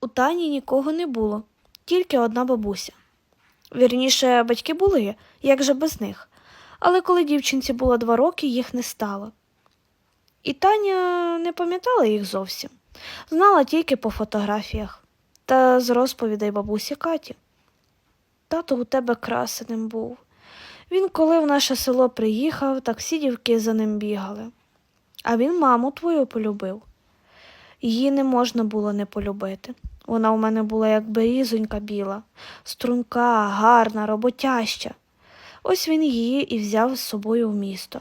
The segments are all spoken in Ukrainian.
У Тані нікого не було, тільки одна бабуся. Вірніше, батьки були, як же без них, але коли дівчинці було два роки, їх не стало. І Таня не пам'ятала їх зовсім, знала тільки по фотографіях та з розповідей бабусі Каті. Тато у тебе красеним був. Він, коли в наше село приїхав, так всі дівки за ним бігали. А він маму твою полюбив. Її не можна було не полюбити. Вона у мене була як берізонька біла, струнка, гарна, роботяща. Ось він її і взяв з собою в місто.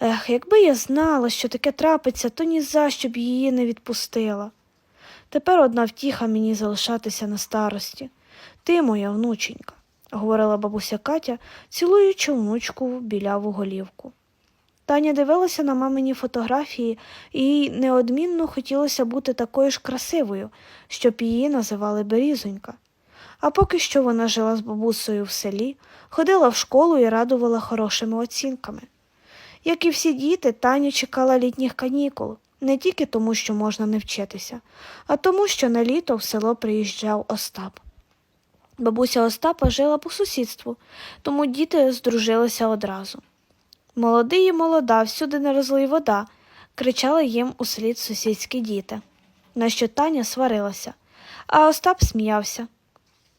Ех, якби я знала, що таке трапиться, то ні за що б її не відпустила. Тепер одна втіха мені залишатися на старості. Ти моя внученька, говорила бабуся Катя, цілуючи внучку в біляву голівку. Таня дивилася на мамині фотографії, і їй неодмінно хотілося бути такою ж красивою, щоб її називали Берізонька. А поки що вона жила з бабусею в селі, ходила в школу і радувала хорошими оцінками. Як і всі діти, Таня чекала літніх канікул, не тільки тому, що можна не вчитися, а тому, що на літо в село приїжджав Остап. Бабуся Остапа жила по сусідству, тому діти здружилися одразу. Молодий і молода, всюди не розлий вода, кричали їм услід сусідські діти. На що Таня сварилася, а Остап сміявся.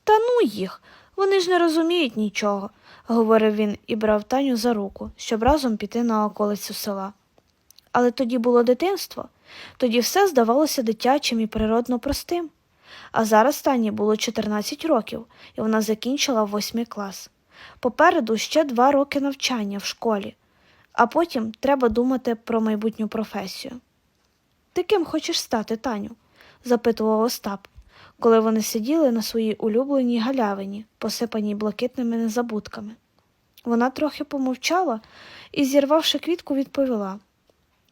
Та ну їх, вони ж не розуміють нічого, говорив він і брав Таню за руку, щоб разом піти на околицю села. Але тоді було дитинство, тоді все здавалося дитячим і природно простим. А зараз Тані було 14 років, і вона закінчила восьмий клас. Попереду ще два роки навчання в школі, а потім треба думати про майбутню професію. Ти ким хочеш стати, Таню? запитував Остап, коли вони сиділи на своїй улюбленій галявині, посипаній блакитними незабудками. Вона трохи помовчала і, зірвавши квітку, відповіла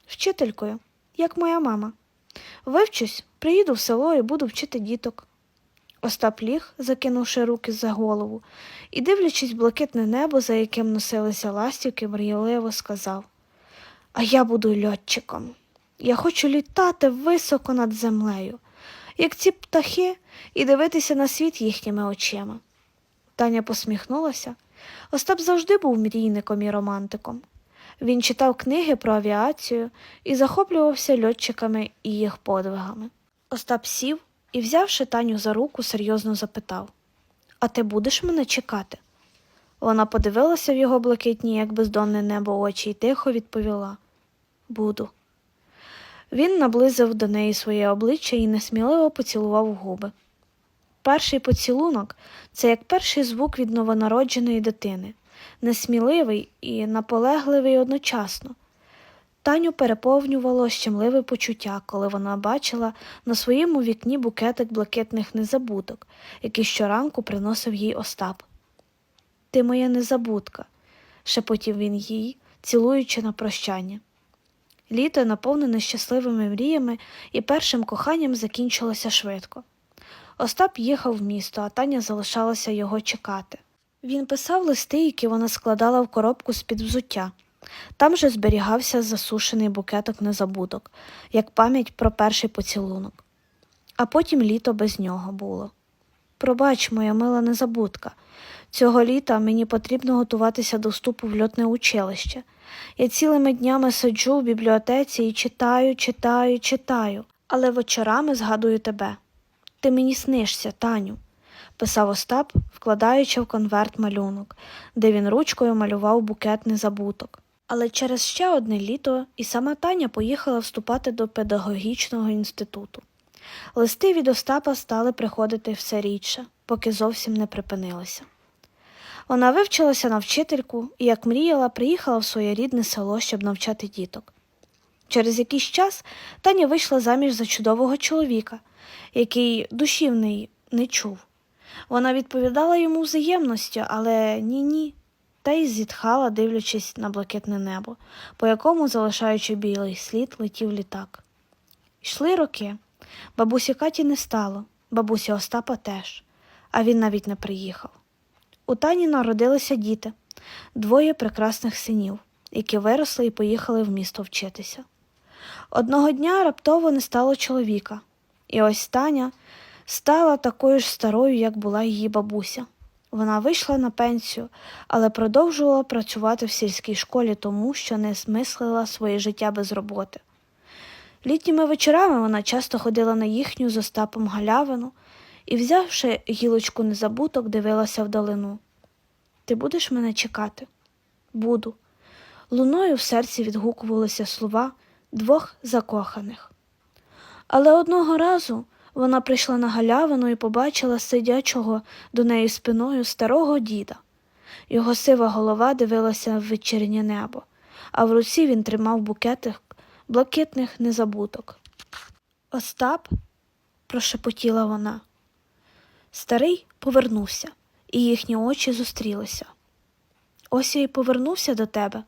Вчителькою, як моя мама. Вивчусь, приїду в село і буду вчити діток. Остап ліг, закинувши руки за голову, і, дивлячись блакитне небо, за яким носилися ластівки, мрійливо сказав А я буду льотчиком. Я хочу літати високо над землею, як ці птахи, і дивитися на світ їхніми очима. Таня посміхнулася. Остап завжди був мрійником і романтиком. Він читав книги про авіацію і захоплювався льотчиками і їх подвигами. Остап сів і, взявши Таню за руку, серйозно запитав А ти будеш мене чекати? Вона подивилася в його блакитні, як бездонне небо очі, і тихо відповіла Буду. Він наблизив до неї своє обличчя і несміливо поцілував губи. Перший поцілунок це як перший звук від новонародженої дитини, несміливий і наполегливий одночасно. Таню переповнювало щемливе почуття, коли вона бачила на своєму вікні букетик блакитних незабудок, який щоранку приносив їй Остап. Ти моя незабудка, шепотів він їй, цілуючи на прощання. Літо, наповнене щасливими мріями і першим коханням, закінчилося швидко. Остап їхав в місто, а Таня залишалася його чекати. Він писав листи, які вона складала в коробку з-під взуття. Там же зберігався засушений букеток незабудок, як пам'ять про перший поцілунок. А потім літо без нього було. Пробач, моя мила незабудка. Цього літа мені потрібно готуватися до вступу в льотне училище. Я цілими днями сиджу в бібліотеці і читаю, читаю, читаю, але вечорами згадую тебе. Ти мені снишся, Таню, писав Остап, вкладаючи в конверт малюнок, де він ручкою малював букет незабуток. Але через ще одне літо і сама Таня поїхала вступати до педагогічного інституту. Листи від Остапа стали приходити все рідше, поки зовсім не припинилися. Вона вивчилася на вчительку і, як мріяла, приїхала в своє рідне село, щоб навчати діток. Через якийсь час Таня вийшла заміж за чудового чоловіка, який душі в неї не чув. Вона відповідала йому взаємністю, але ні-ні, та й зітхала, дивлячись на блакитне небо, по якому, залишаючи білий слід, летів літак. Йшли роки. Бабусі Каті не стало, бабусі Остапа теж, а він навіть не приїхав. У Тані народилися діти, двоє прекрасних синів, які виросли і поїхали в місто вчитися. Одного дня раптово не стало чоловіка, І ось Таня стала такою ж старою, як була її бабуся. Вона вийшла на пенсію, але продовжувала працювати в сільській школі, тому що не змислила своє життя без роботи. Літніми вечорами вона часто ходила на їхню з Остапом галявину і, взявши гілочку незабуток, дивилася вдалину. Ти будеш мене чекати? Буду. Луною в серці відгукувалися слова двох закоханих. Але одного разу вона прийшла на галявину і побачила сидячого до неї спиною старого діда. Його сива голова дивилася в вечірнє небо, а в руці він тримав букетик блакитних незабуток. Остап, прошепотіла вона. Старий повернувся, і їхні очі зустрілися. Ось я й повернувся до тебе,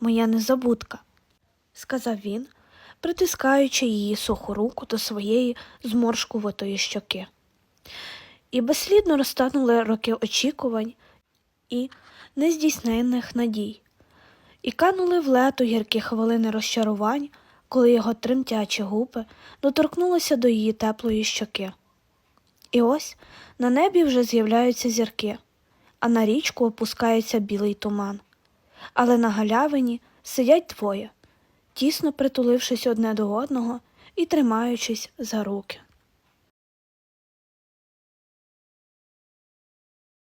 моя незабудка, сказав він, притискаючи її суху руку до своєї зморшкуватої щоки. І безслідно розтанули роки очікувань і нездійсненних надій, і канули в лето гіркі хвилини розчарувань, коли його тремтячі губи доторкнулися до її теплої щоки. І ось на небі вже з'являються зірки, а на річку опускається білий туман. Але на галявині сидять двоє, тісно притулившись одне до одного і тримаючись за руки.